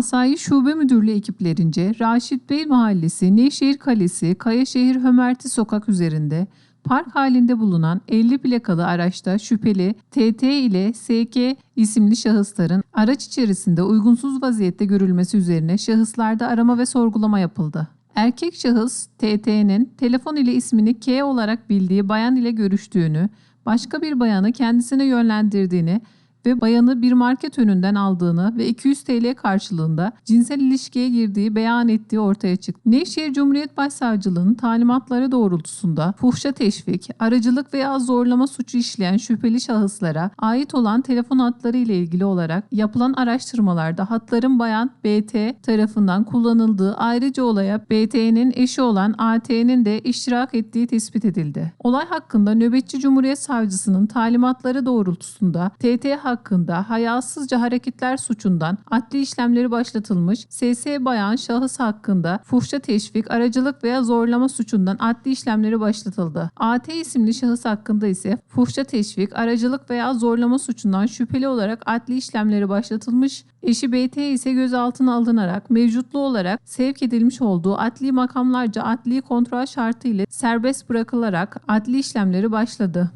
Asayiş Şube Müdürlüğü ekiplerince Raşit Bey Mahallesi, Nevşehir Kalesi, Kayaşehir Hömerti Sokak üzerinde park halinde bulunan 50 plakalı araçta şüpheli TT ile SK isimli şahısların araç içerisinde uygunsuz vaziyette görülmesi üzerine şahıslarda arama ve sorgulama yapıldı. Erkek şahıs TT'nin telefon ile ismini K olarak bildiği bayan ile görüştüğünü, başka bir bayanı kendisine yönlendirdiğini ve bayanı bir market önünden aldığını ve 200 TL karşılığında cinsel ilişkiye girdiği beyan ettiği ortaya çıktı. Nevşehir Cumhuriyet Başsavcılığı'nın talimatları doğrultusunda fuhşa teşvik, aracılık veya zorlama suçu işleyen şüpheli şahıslara ait olan telefon hatları ile ilgili olarak yapılan araştırmalarda hatların bayan BT tarafından kullanıldığı ayrıca olaya BT'nin eşi olan AT'nin de iştirak ettiği tespit edildi. Olay hakkında Nöbetçi Cumhuriyet Savcısının talimatları doğrultusunda TT hakkında hayasızca hareketler suçundan adli işlemleri başlatılmış, SS bayan şahıs hakkında fuhşa teşvik, aracılık veya zorlama suçundan adli işlemleri başlatıldı. AT isimli şahıs hakkında ise fuhşa teşvik, aracılık veya zorlama suçundan şüpheli olarak adli işlemleri başlatılmış, eşi BT ise gözaltına alınarak mevcutlu olarak sevk edilmiş olduğu adli makamlarca adli kontrol şartı ile serbest bırakılarak adli işlemleri başladı.